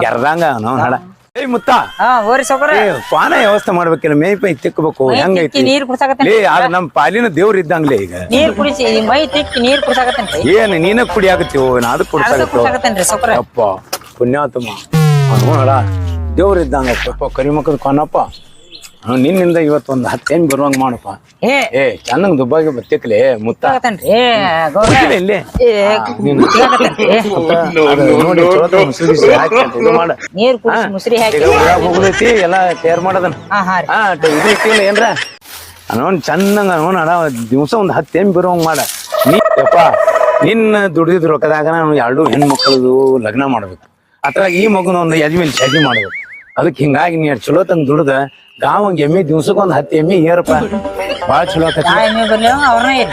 [SPEAKER 3] ಎರ್ದಂಗ ನಾವು ಹಡ ಏಯ್ ಮುತ್ತ.
[SPEAKER 7] ಹಾ ಹೋರಿ ಸೌಕರ
[SPEAKER 3] ಏ ಕ್ವಾನ ವ್ಯವಸ್ಥೆ ಮಾಡ್ಬೇಕಿಲ್ಲ ಮೇಯ್ ಪೈ ತಿಕ್ಕಬೇಕು ಹೆಂಗೈತಿ
[SPEAKER 7] ನೀರ್ ಕುಡ್ಸಾಕತ್ತೇನ್.
[SPEAKER 3] ಲೇ ಅದ್ ನಮ್ ಪಾಲಿನ ದೇವ್ರ ಇದ್ದಂಗ್ಲೇ ಈಗ.
[SPEAKER 7] ನೀರ್ ಕುಡಿಸಿ ಈ ಮೈ ತಿಕ್ಕಿ ನೀರ್ ಕುಡ್ಸಾಕತ್ತೇನ್ರಿ
[SPEAKER 3] ಏನ್ ನೀನ ಕುಡಿಯಾಕತ್ತೀವೋ ನಾ ಅದಕ್ಕೆ
[SPEAKER 7] ಅರ್ಧ
[SPEAKER 3] ಕುಡ್ಸಾಕತ್ತೀವೋ
[SPEAKER 7] ಕುಡ್ಸಾಕತ್ತೇನ್ರಿ ಸೌಕರ
[SPEAKER 3] ಅಪ್ಪ ಪುಣ್ಯಾತಮ್ಮ ಅವನು ಹಡ ದೇವ್ರ ಇದ್ದಂಗ ಅಪ್ಪ ಕರಿಮಕ್ಕದ ಕೊನಪ್ಪ ಅವ್ನ್ ನಿನ್ನಿಂದ ಇವತ್ತು ಒಂದು ಹತ್ತ ಹೆಂಗ್ ಬರುವಂಗ ಮಾಡಪ್ಪ.
[SPEAKER 7] ಏ.
[SPEAKER 3] ಏ ಚೆನ್ನಾಗಿ ದುಬ್ಬಾಗಿ ಬತ್ತಿಕ್ಲೆ ಮುತ್ತ.
[SPEAKER 7] ಆಗತ್ತನ್ರಿ ಏ ಗೌಡ್ರ
[SPEAKER 3] ಗೊತ್ತಿಲ್ಲ ಇಲ್ಲಿ.
[SPEAKER 7] ಏ
[SPEAKER 3] ನೀನು.
[SPEAKER 7] ಆಗತ್ತನ್ರಿ
[SPEAKER 3] ಅದು ನೋಡಿ ಚಲೋ ಹಾಕಿ ಅಂತ ಇದು ಮಾಡ.
[SPEAKER 7] ನೀರ್ ಕುಡಿಸಿ ಮುಸ್ರಿ ಹಾಕಿ.
[SPEAKER 3] ಈಗ ಊರಾಗ ಹೋಗ್ಲೈತಿ ಎಲ್ಲ ತಯಾರು ಮಾಡೋದನ್ನ
[SPEAKER 7] ಹಾ ಹಾ ರೀ.
[SPEAKER 3] ಹಾ ಟ- ಇದು ಇಟ್ಟಿಲ್ಲ ಏನ್ರ? ಅವನ್ ಚಂದಂಗ ಅವನ್ ಅಡ ದಿವಸ ಒಂದ್ ಹತ್ತು ಎಂ ಬರೋಂಗ್ ಮಾಡ ನೀಪ್ಪ ನಿನ್ನ ದುಡಿದಿದ್ ರೊಕ್ಕದಾಗ ನಾನು ಎರಡು ಹೆಣ್ಮಕ್ಳದು ಲಗ್ನ ಮಾಡ್ಬೇಕು. ಅದ್ರಾಗ ಈ ಮಗುನ ಒಂದು ಯಜಮಾನ್ ಶಾದಿ ಮಾಡ್ಬೇಕು. ಅದಕ್ಕೆ ಹಿಂಗಾಗಿ ನೀ ಚಲೋ ತಂಗ್ ದುಡ್ದ ಗಾವಂಗ್ ಎಮ್ಮಿ ದಿವ್ಸಕ್ಕೆ ಒಂದ್ ಹತ್ತು ಎಮ್ಮಿ ಏರಪ್ಪ. ಬಾಳ ಚಲೋ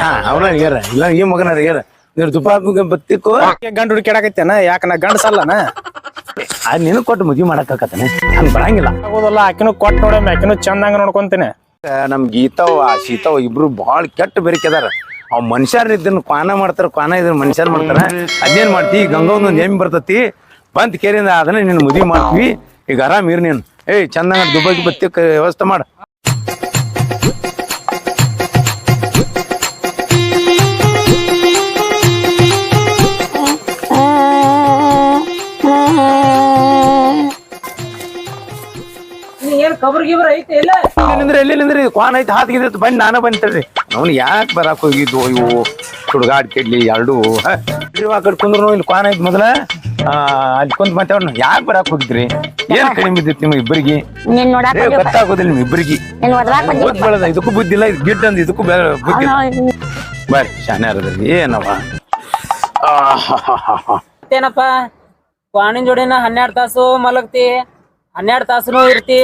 [SPEAKER 3] ಹಾ ಅವ್ರ ಏರ. ಇಲ್ಲ ಈ ಮಗನ ಏರ. ನೀರ್ ತುಪ್ಪ ಬತ್ತಿಕ್ಕು.
[SPEAKER 8] ಗಂಡು ಹುಡುಕಾಡಕತ್ತೇನ ಯಾಕ ನಾ ಗಂಡಸಲ್ಲನ
[SPEAKER 3] ಅದ್ ನಿನಗ್ ಕೊಟ್ಟು ಮದ್ವಿ ಮಾಡಕ್ಕಾಕತ್ತಾನೆ ನಾನು ಬರಂಗಿಲ್ಲ.
[SPEAKER 8] ಆಗೋದಲ್ಲ ಆಕಿನೂ ಕೊಟ್ಟು ನೋಡಮ್ಮ ಆಕಿನೂ ಚಂದಂಗ ನೋಡ್ಕೊಂತೇನೆ.
[SPEAKER 3] ನಮ್ ಗೀತಾವ್ ಆ ಸೀತಾವ್ ಇಬ್ರು ಬಾಳ್ ಕೆಟ್ಟ ಬೆರಿಕೆದಾರ. ಅವ್ ಮನುಷ್ಯರ್ ಇದನ್ನ ಕ್ವಾನ ಮಾಡ್ತಾರ ಕ್ವಾನ ಇದನ್ನ ಮನುಷ್ಯರ್ ಮಾಡ್ತಾರ. ಅದೇನ್ ಮಾಡ್ತಿ? ಗಂಗಾ ಒಂದೊಂದ್ ಎಮ್ಮಿ ಬರ್ತತಿ. ಬಂತ್ ಕೇರಿಂದ ಅದನ್ನ ನಿನ್ನ ಮದ್ವಿ ಮಾಡ್ತೀವಿ. ಈಗ ಆರಾಮ್ ಇರ್ ನೀನ್. ಏಯ್ ಚಂದಂಗ ದುಬ್ಬಾಗಿ ಬತ್ತಿ ವ್ಯವಸ್ಥೆ ಮಾಡ. ನಿಂದ್ರೆ ಎಲ್ಲಿ ನಿಂದ್ರಿ? ಕ್ವಾನ್ ಐತಿ ಹಾತ್ಗಿದ್ದು ಬಂದ್ ನಾನ ಬಂತೇಳ್ರಿ ಅವ್ನು ಯಾಕೆ ಬರಾಕ್ ಹೋಗಿದ್ದು ಇವು ಹುಡುಗಾಡ್ ಕೆಡ್ಲಿ ಎರಡು. ಆ ಕಡೆ ಕುಂದ್ರು ಇಲ್ಲಿ ಕ್ವಾನ್ ಐತಿ ಮೊದಲ. ಅಲ್ಲಿ ಕುಂತ್ ಮಾತಾಡೋಣ ಯಾಕೆ ಬರಾಕ್ ಹೋಗಿದ್ರಿ? ಏನ್ ಕಡಿಮೆ ಬಿದ್ದಿತ್ತು ನಿಮ್ ಇಬ್ಬರಿಗೆ?
[SPEAKER 4] ನೀನ್ ನೋಡಾಕ
[SPEAKER 3] ಏ, ಗೊತ್ತಾಗೋದಿಲ್ಲ ನಿಮ್ ಇಬ್ಬರಿಗೆ.
[SPEAKER 4] ನೀನ್
[SPEAKER 3] ಬೆಳೆದ ಇದಕ್ಕೂ ಬುದ್ಧಿ ಇಲ್ಲ ಇದು ಗಿಡ್ ಅಂದ್ ಇದಕ್ಕೂ ಬೆ- ಬುದ್ಧಿ ಇಲ್ಲ. ಬರ್ರಿ ಶಾನೆ ಅರದ್ರಿ ಏನವ?
[SPEAKER 1] ಮತ್ತೇನಪ್ಪ? ಕ್ವಾಣಿನ ಜೋಡಿನ ಹನ್ನೆರಡು ತಾಸು ಮಲಗ್ತಿ ಹನ್ನೆರಡು ತಾಸುನು ಇರ್ತಿ.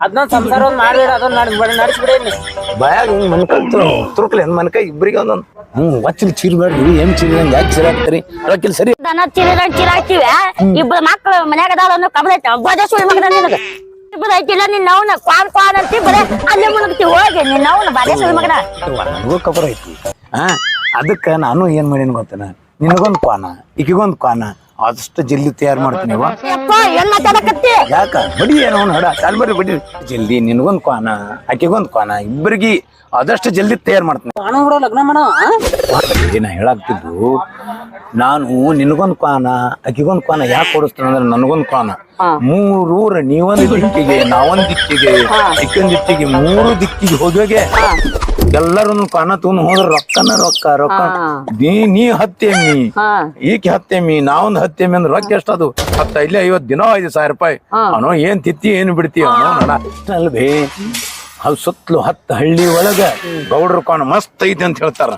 [SPEAKER 1] ಅದನ್ನ ಸಂಸಾರ ಒಂದ್ ಮಾಡ್ಬೇಡ ಅದನ್ನ ನಡೆಸ್ಬಿಡಿ
[SPEAKER 3] ಬಾಯಾಗ ಹಿಂಗ್ ಮನ್ಕೈ ತುರುಕ್ಲಿ ಮನ್ಕೈ ಇಬ್ಬರಿಗೆ ಒಂದೊಂದು. ಹ್ಮ್ ಒಚ್ಚಲ್ ಚೀರ್ಬೇಡ್ರಿ ಏನ್ ಚೀರಿದಂಗ ಯಾಕೆ ಚೀರಾಕ್ತಾರಿ ಸರಿ.
[SPEAKER 4] ದನ ಚಿರಾಕ್ತಿವ ಮಕ್ಳು ಮನ್ಯಾಗ ಅದಾಳ ಅನ್ನೋ ಕಬಲ ಐತೆ. ಬದ ಸುಳಿ ಮಗದ ನಿನಗ. ಇಬ್ರು ಐತಿಲ್ಲ ನಿನ್ನ ಅವನ ಕ್ವಾನ್ ಕ್ವಾನ್ ಅಂತಿ ಬರೇ ಅಲ್ಲೇ ಮುಳುಗ್ತಿ ಹೋಗಿ ನಿನ್ನ ಅವನ ಮಗನ.
[SPEAKER 3] ನನಗೂ ಕಬರ್ ಐತಿ. ಹಾ ಅದಕ್ಕ ನಾನು ಏನ್ ಮಾಡೀನಿ ಗೊತ್ತನ? ನಿನಗೊಂದ್ ಕ್ವಾನ ಈಕಿಗೊಂದು ಕ್ವಾನ ಆದಷ್ಟು ಜಲ್ದಿ ತಯಾರು ಮಾಡ್ತೀನಿ ಅವ್ವ.
[SPEAKER 4] ಯಪ್ಪ ಏನ್ ಮಾತಾಡಕತ್ತಿ
[SPEAKER 3] ಯಾಕ? ಬಡಿ ಏನೋ ಅವ್ನ ಹಡ ಬರ್ರಿ ಬಡಿ ಜಲ್ದಿ ನಿನಗೊಂದು ಕ್ವಾನ ಆಕೆಗೊಂದು ಕ್ವಾನ ಇಬ್ಬರಿಗೆ ಆದಷ್ಟು ಜಲ್ದಿ ತಯಾರು ಮಾಡ್ತೀನಿ.
[SPEAKER 1] ನಾನು ಲಗ್ನ ಮಾಡೋ
[SPEAKER 3] ದಿನ ಹೇಳಾಗ್ತಿದ್ದು ನಾನು ನಿನಗೊಂದು ಕ್ವಾನ ಆಕೆಗೊಂದು ಕ್ವಾನ ಯಾಕೆ ಕೊಡಿಸ್ತೇನೆ ಅಂದ್ರೆ ನನಗೊಂದು ಕ್ವಾನ ಮೂರೂರ ನೀವೊಂದು ದಿಕ್ಕಿಗೆ ನಾವೊಂದ್ ದಿಕ್ಕಿಗೆ ದಿಕ್ಕೊಂದ್ ದಿಕ್ಕಿಗೆ ಮೂರು ದಿಕ್ಕಿಗೆ ಹೋದ್ವಾಗೆ ಎಲ್ಲರೂ ಕಾಣ ತಗೊಂಡ್ ಹೋದ್ರ ರೊಕ್ಕನ ರೊಕ್ಕ ರೊಕ್ಕ. ನೀ ನೀ ಹತ್ತೆಮ್ಮಿ ಈಕೆ ಹತ್ತೆಮ್ಮಿ ನಾವೊಂದ್ ಹತ್ತೆಮ್ಮಿ ಅಂದ್ರೆ ರೊಕ್ಕ ಎಷ್ಟದು? ಹತ್ತ ಇಲ್ಲೇ ಐವತ್ ದಿನ ಐದು ಸಾವಿರ ರೂಪಾಯಿ. ಅವನು ಏನ್ ತಿತ್ತಿ ಏನ್ ಬಿಡ್ತಿ ಅವನು ಅಲ್ವೇ? ಅದು ಸುತ್ತಲೂ ಹತ್ತು ಹಳ್ಳಿ ಒಳಗ ಗೌಡ್ರ ಕಾಣ ಮಸ್ತ್ ಐತಿ ಅಂತ ಹೇಳ್ತಾರ.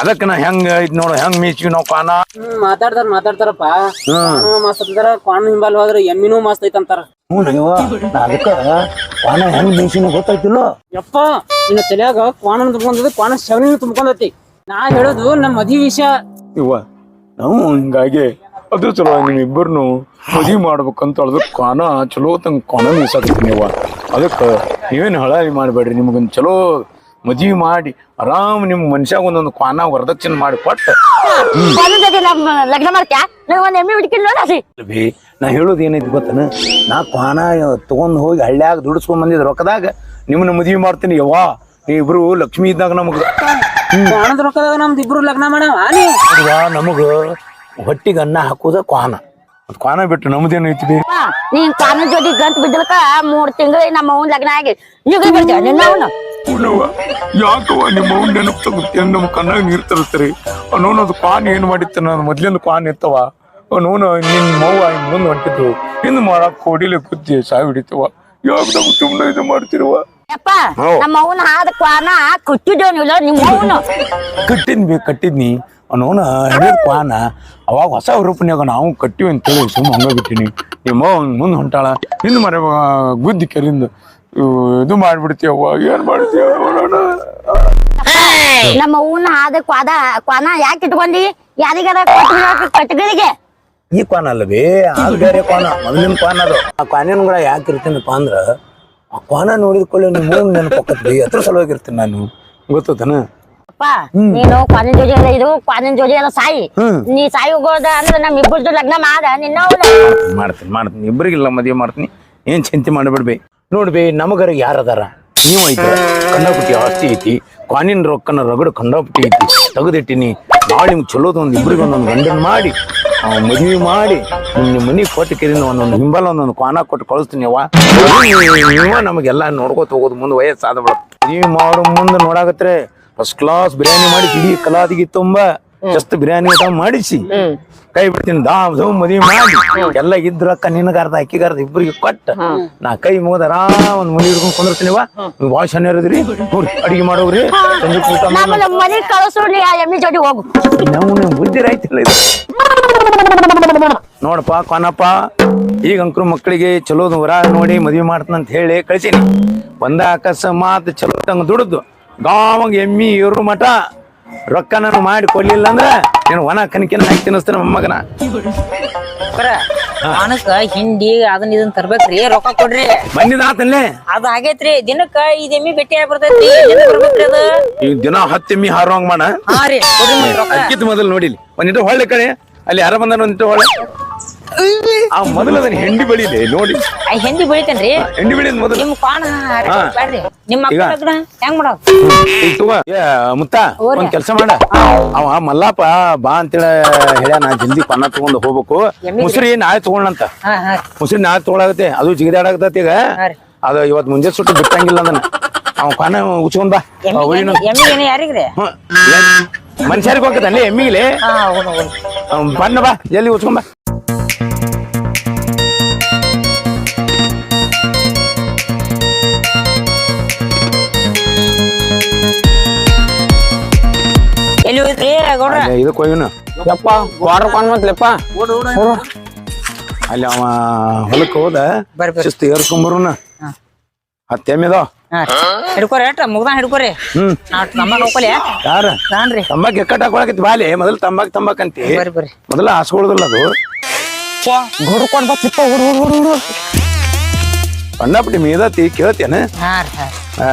[SPEAKER 3] ಅದಕ್ಕ ನಾ ಹೆಂಗ ಇದ್ ನೋಡು ಹೆಂಗ್ ಮೀಚಿ ನಾವು ಕಾನ
[SPEAKER 1] ಹ್ಮ್ ಮಾತಾಡ್ತಾರ ಮಾತಾಡ್ತಾರಪ್ಪ. ಮಸ್ತ್ ಅಂತಾರ ಕಾಣ ಹಿಂಬಲ್ ಹೋದ್ರ ಎಮ್ಮಿನೂ ಮಸ್ತ್ ಐತಿ ಅಂತಾರ
[SPEAKER 3] ಹ್ಞೂ ನಾ ಅದಕ್ಕ ಕಾನ ಹೆಂಗ್ ಮೀಸಿನ ಗೊತ್ತಾಯ್ತಿಲ್ಲ.
[SPEAKER 1] ಯಪ್ಪ ನಿನ್ನ ತಲ್ಯಾಗ ಕ್ವಾಣ ತುಂಬ್ಕೊಂಡದ ಕ್ವಾಣ ಶವನಿನ ತುಂಬ್ಕೊಂಡತಿ. ನಾ ಹೇಳೋದು ನಮ್ಮ ವಿಷಯ.
[SPEAKER 3] ಇವ ನಾವು ಹಿಂಗಾಗಿ ಅದ್ರ ಚಲೋ ನಿಮ್ ಇಬ್ಬರನು ಮದ್ವಿ ಮಾಡ್ಬೇಕಂತ ಕ್ವಾನ ಕಾನ ಚಲೋ ತಂಗ ಕಾನ ಮೀಸಾಕತ್ತೀನಿ ಇವ ಅದಕ್ಕ ನೀವೇನು ಹಳಾಳಿ ಮಾಡಬೇಡ್ರಿ ನಿಮ್ಗೊಂದ್ ಚಲೋ ಮದ್ವಿ ಮಾಡಿ ಆರಾಮ್ ನಿಮ್ ಮನುಷ್ಯಾಗ ಒಂದೊಂದು ಕ್ವಾನ ವರದಕ್ಷಿಣೆ ಮಾಡಿ ಕೊಟ್ಟು.
[SPEAKER 4] ಲಗ್ನ ಮಾಡ್ತ್ಯಾ? ನೀವ್ ಒಂದ್ ಎಮ್ಮೆ ಹುಡುಕಿಲ್ಲ ನೋಡಸಿ.
[SPEAKER 3] ಬಿ ನಾ ಹೇಳೋದು ಏನೈತಿ ಗೊತ್ತನ? ನಾ ಕ್ವಾನ ತೊಗೊಂಡು ಹೋಗಿ ಹಳ್ಳ್ಯಾಗ ದುಡಿಸ್ಕೊಂಡ್ ಬಂದಿದ್ ರೊಕ್ಕದಾಗ. ನಿಮ್ಮನ್ನ ಮದುವೆ ಮಾಡ್ತೀನಿ ಯವ್ವಾ. ನೀ ಇಬ್ರು ಲಕ್ಷ್ಮಿ ಇದ್ದಾಗ ನಮಗ
[SPEAKER 1] ರೊಕ್ಕದಾಗ ನಮ್ದು ಇಬ್ರು ಲಗ್ನ ಮಾಡವ
[SPEAKER 3] ನಮಗ ಹೊಟ್ಟಿಗೆ ಅನ್ನ ಹಾಕೋದ ಕ್ವಾನ ಅದ್ ಕ್ವಾನ ಬಿಟ್ಟು ನಮ್ದೇನೈತಿ ಬಿ?
[SPEAKER 4] ನೀನ್ ಕ್ವಾನ ಜೋಡಿ ಗಂಟ್ ಬಿದ್ದಲಕ ಮೂರ್ ತಿಂಗಳು ನಮ್ಮ ಅವ್ನ ಲಗ್ನ ಆಗಿ ಈಗ ಬಿಡ್ತೀಯ ನಿನ್ನ ಅವನು
[SPEAKER 3] ಯಾಕವ್ವ ನಿಮ್ಮ ಅವ್ನ ನೆನಪು ತಗುತ್ತೆ ನಮ್ಮ ಕಣ್ಣಾಗ ನೀರ್ ತರಿಸ್ತೀರಿ ಅನ್ನೋನದು ಕ್ವಾನ್ ಏನ್ ಮಾಡಿತ್ತ ನಾನು ಮೊದ್ಲಿಂದ ಕ್ವಾನ್ ಇತ್ತವ ಅವನವನು ನಿನ್ ಮವ್ವ ಹಿಂಗ್ ಮುಂದ್ ಹೊಂಟಿದ್ರು ಹಿಂದ್ ಮಾಡಕ್ ಕೋಡಿಲಿ ಕುತ್ತಿ ಸಾವಿ ಹಿಡಿತವ. ಯಾವ ನಮ್ಗೆ ಸುಮ್ಮನೆ ಇದು ಮಾಡ್ತಿರುವ?
[SPEAKER 4] ಯಪ್ಪ ನಮ್ಮ ಅವನ ಹಾದ ಕ್ವಾನ ಕುಟ್ಟಿದ್ದೇನಿಲ್ಲ ನಿಮ್ಮ ಅವನು
[SPEAKER 3] ಬಿ ಕಟ್ಟಿದ್ನಿ. ಅವನವನ ಹಿಡಿದ ಕ್ವಾನ ಅವಾಗ ಹೊಸ ರೂಪನ್ಯಾಗ ನಾವು ಕಟ್ಟಿವಿ ಅಂತೇಳಿ ಸುಮ್ಮ ಹಂಗ ಬಿಟ್ಟಿನಿ. ನಿಮ್ಮ ಮುಂದೆ ಹೊಂಟಾಳ. ಹಿಂದ್ ಮರ ಗುದ್ದಿ ಕೆರಿಂದ ಇದು ಮಾಡ್ಬಿಡ್ತೀಯವ್ವ ಏನ್ ಮಾಡ್ತೀಯ ನೋಡೋಣ
[SPEAKER 4] ನಮ್ಮ ಅವನ ಆದ ಕ್ವಾದ ಕ್ವಾನ ಯಾಕೆ ಇಟ್ಕೊಂಡಿ? ಯಾರಿಗಾರ ಕೊಟ್ಟು ಕಟ್ಟಗಳಿಗೆ?
[SPEAKER 3] ಈ ಕ್ವಾನ ಅಲ್ಲವೇ ಅದು ಬೇರೆ ಕ್ವಾನ ಮೊದಲಿನ ಕ್ವಾನ ಅದು. ಆ ಕ್ವಾನಿನ ಕೂಡ ಯಾಕೆ ಇರ್ತೀನಪ್ಪ ಅಂದ್ರ ಆ ಕ್ವಾನ ನೋಡಿದ್ಕೊಳ್ಳಿ ನಿಮ್ಮ ಮೂರು ನೆನಪಕ್ಕತ್ರಿ ಅದ್ರ ಸಲುವಾಗಿ ಇರ್ತೀನಿ ನಾನು. ಗೊತ್ತದನ
[SPEAKER 4] ಅಪ್ಪ ನೀನು ಕ್ವಾನಿನ ಜೋಡಿ ಅಲ್ಲ ಇದು ಕ್ವಾನಿನ ಜೋಡಿ ಅಲ್ಲ ಸಾಯಿ. ನೀ ಸಾಯಿ ಹೋಗೋದ ಅಂದ್ರೆ ನಮ್ ಇಬ್ಬರದು ಲಗ್ನ ಮಾಡ ನಿನ್ನ
[SPEAKER 3] ಮಾಡ್ತೀನಿ ಮಾಡ್ತೀನಿ ಇಬ್ಬರಿಗಿಲ್ಲ ಮದುವೆ ಮಾಡ್ತೀನಿ. ಏನ್ ಚಿಂತೆ ಮಾಡಬೇಡ್ಬಿ ನೋಡ್ಬೇ ನಮಗರ ಯಾರದಾರ? ನೀವು ಐತೆ. ಕಂಡಪಟ್ಟಿ ಆಸ್ತಿ ಐತಿ. ಕ್ವಾನಿನ ರೊಕ್ಕನ ರಗಡು ಕಂಡಪಟ್ಟಿ ಐತಿ. ತೆಗೆದಿಟ್ಟಿನಿ. ನಾಳೆ ನಿಮ್ಗೆ ಚಲೋದೊಂದು ಇಬ್ಬರಿಗೆ ಒಂದೊಂದು ಗಂಡನ್ ಮಾಡಿ ಅವ್ ಮದುವೆ ಮಾಡಿ ನಿಮ್ಮ ಮನೆಗೆ ಕೊಟ್ಟು ಕಿರಿನ ಒಂದೊಂದು ಹಿಂಬಲ ಒಂದೊಂದು ಕ್ವಾನ ಕೊಟ್ಟು ಕಳಿಸ್ತೀನಿ ಅವ್ವ. ನೀವ ನಮಗೆಲ್ಲ ನೋಡ್ಕೋತ ಹೋಗೋದು ಮುಂದೆ ವಯಸ್ಸಾದ ಮದ್ವಿ ಮಾಡೋ ಮುಂದೆ ನೋಡಾಕತ್ರೆ ಫಸ್ಟ್ ಕ್ಲಾಸ್ ಬಿರಿಯಾನಿ ಮಾಡಿ ಇಡೀ ಕಲಾದಿಗೆ ತುಂಬಾ ಜಸ್ಟ್ ಬಿರಿಯಾನಿ ಊಟ ಮಾಡಿಸಿ. ಕೈ ಬಿಡ್ತೀನಿ ದಾಮ್ ಧೂಮ್ ಮದಿ ಮಾಡಿ. ಎಲ್ಲ ಇದ್ರಕ್ಕ ನಿನಗಾರ್ದ ಅಕ್ಕಿಗಾರ್ದ ಇಬ್ಬರಿಗೆ ಕೊಟ್ಟ. ನಾ ಕೈ ಮುಗದ ಆರಾಮ್ ಒಂದ್ ಮನಿ ಹಿಡ್ಕೊಂಡ್ ಕುಂದಿರ್ತೀನಿವ ನೀವು ಭಾಳ ಶನಿ ಇರೋದ್ರಿ ನೋಡ್ರಿ ಅಡಿಗೆ ಮಾಡೋಗ್ರಿ ಸಂಜೆ ಊಟ
[SPEAKER 4] ಕಳಿಸ್ರಿ ಎಮ್ಮಿ ಜೋಡಿ ಹೋಗು.
[SPEAKER 3] ನಾವು ಬುದ್ಧಿ ರೈತಿಲ್ಲ ಇದು. ನೋಡಪ್ಪ ಕೊನಪ್ಪ ಈಗ ಅಂಕ್ರು ಮಕ್ಕಳಿಗೆ ಚಲೋದ ವರ ನೋಡಿ ಮದ್ವಿ ಮಾಡ್ತಾನಂತ ಹೇಳಿ ಕಳಿಸೀನಿ. ಒಂದ ಅಕಸ್ಮಾತ್ ಚಲೋ ತಂಗ ದುಡ್ದು ಗಾವಂಗ ಎಮ್ಮಿ ಇವ್ರ ಮಠ ರೊಕ್ಕ ನಾನು ಮಾಡಿ ಕೊಡ್ಲಿಲ್ಲ ಅಂದ್ರ ನೀನು ಒಣ ಕನಕಿನ ಹಾಕಿ ತಿನ್ನಿಸ್ತೇನೆ ಮೊಮ್ಮಗನ
[SPEAKER 7] ಪಾನಕ್ಕ ಹಿಂಡಿ ಅದನ್ನ ಇದನ್ನ ತರ್ಬೇಕ್ರಿ. ರೊಕ್ಕ ಕೊಡ್ರಿ.
[SPEAKER 3] ಬಂದಿದಾತಲ್ಲೇ
[SPEAKER 7] ಅದ ಆಗೈತ್ರಿ. ದಿನಕ್ಕ ಐದ್ ಎಮ್ಮಿ ಭೇಟಿ ಆಗಿ ಬರ್ತೈತ್ರಿ ಎಲ್ಲಿಂದ ಬರ್ಬೇಕ್ರಿ ಅದು?
[SPEAKER 3] ಈಗ ದಿನ ಹತ್ತು ಎಮ್ಮಿ ಹಾರುವಂಗ ಮಾಡ.
[SPEAKER 7] ಹಾ ರೀ ಕೊಡ್ರಿ ಮತ್ತ್ ರೊಕ್ಕ.
[SPEAKER 3] ಅಕ್ಕಿತ್ ಮೊದಲು ನೋಡಿಲಿ. ಒಂದಿಟ್ಟು ಹೊಳ್ಳೆ ಕಡೆ ಅಲ್ಲಿ ಯಾರ ಬಂದಾನ ಒಂದಿಟ್ಟು ಹೊಳೆ ಆ ಮೊದಲು ಅದನ್ನ ಹೆಂಡಿ ಬೆಳಿಲಿ ನೋಡಿ.
[SPEAKER 7] ಆ ಹಿಂದಿ ಬೆಳಿತೇನ್ರಿ.
[SPEAKER 3] ಹೆಂಡಿ ಬಳಿ ಮೊದಲು.
[SPEAKER 7] ನಿಮ್ ಕಾಣ್ರಿ
[SPEAKER 3] ಹಾ.
[SPEAKER 7] ಬ್ಯಾಡ್ರಿ. ನಿಮ್
[SPEAKER 3] ಈಗ.
[SPEAKER 7] ಮಕ್ಕಳ ಹೆಂಗ್ ಮಾಡೋದು
[SPEAKER 3] ಈಗ ತಗೋ ಏ ಮುತ್ತ ಒಂದ್ ಕೆಲಸ ಮಾಡ. ಅವ ಮಲ್ಲಪ್ಪ ಬಾ ಅಂತೇಳಿ ಹೇಳ್ಯಾನ ಜಲ್ದಿ ಪನ್ನ ತಗೊಂಡ್ ಹೋಗ್ಬೇಕು. ಮುಸ್ರಿ ನಾಳೆ ತಗೊಂಡಂತ
[SPEAKER 7] ಹಾ ಹಾ.
[SPEAKER 3] ಮುಸ್ರಿ ನಾಳೆ ತಗೊಳಾಗತ್ತೆ ಅದು ಜಿಗಿದಾಡಕತ್ತೈತಿ ಈಗ.
[SPEAKER 7] ಹಾ ರೀ.
[SPEAKER 3] ಅದು ಇವತ್ ಮುಂಜೆ ಸುಟ್ಟು ಬಿಟ್ಟಂಗಿಲ್ಲ ಅದನ್ನ. ಅವ ಕನ್ನ ಉಚ್ಕೊಂಡ್ ಬಾ.
[SPEAKER 7] ಎಮ್ಮಿ ಯಾರಿಗ್ರಿ.
[SPEAKER 3] ಏನ್? ಮನುಷ್ಯರಿಗೆ
[SPEAKER 7] ಹಾ ಹೋಗೋಣ ಹೋಗೋಣ
[SPEAKER 3] ಬಣ್ಣ ಬಾ ಎಲ್ಲಿ ಉಚ್ಕೊಂಡ್ ಬಾ.
[SPEAKER 7] ಗೌಡ್ರ
[SPEAKER 3] ಅಲ್ಲೇ ಇದಕ್ಕೆ ಹೋಗಿನ
[SPEAKER 1] ಯಪ್ಪ ವಾಟರ್ ಕಾನ್ ಮತ್ಲೆಪ್ಪ
[SPEAKER 3] ಅಲ್ಲಿ ಅವ ಹೊಲಕ್ಕೆ ಹೋದ.
[SPEAKER 7] ಬರ್ರಿ, ಬರ್ರಿ.
[SPEAKER 3] ಶಿಸ್ತು ಏರ್ಸ್ಕೊಂಬರುನ. ಹತ್ತು ಎಮ್ಮಿದಾವ
[SPEAKER 7] ಹಾ. ಹಿಡ್ಕೋರಿ ಏಟ ಮುಗ್ದಾನ್ ಹಿಡ್ಕೋರಿ.
[SPEAKER 3] ಹ್ಮ್.
[SPEAKER 7] ನಾ ನಮ್ಮ ನೋಡ್ಕೊಲಿ
[SPEAKER 3] ಯಾರ?
[SPEAKER 7] ನಾನ್ರಿ.
[SPEAKER 3] ತಂಬಾಕ್ ಎಕ್ಕಟ್ ಹಾಕೊಳಕೈತಿ ಬಾಲಿ ಮೊದಲು ತಂಬಾಕ್ ತಂಬಾಕ್ ಅಂತಿ.
[SPEAKER 7] ಬರ್ರಿ ಬರ್ರಿ.
[SPEAKER 3] ಮೊದಲ ಹಾಸ್ಕೊಳುದಿಲ್ಲ ಅದು.
[SPEAKER 1] ಹುಡ್ಕೊಂಡ್ ಬತ್ತಿಪ್ಪ ಹುಡು ಹುಡು ಹುಡು
[SPEAKER 3] ಕಂಡಾಪಟ್ಟಿ ಮೀದತಿ ಕೇಳ್ತೇನೆ.
[SPEAKER 7] ಹಾ ರೀ ಹಾ
[SPEAKER 3] ಆ,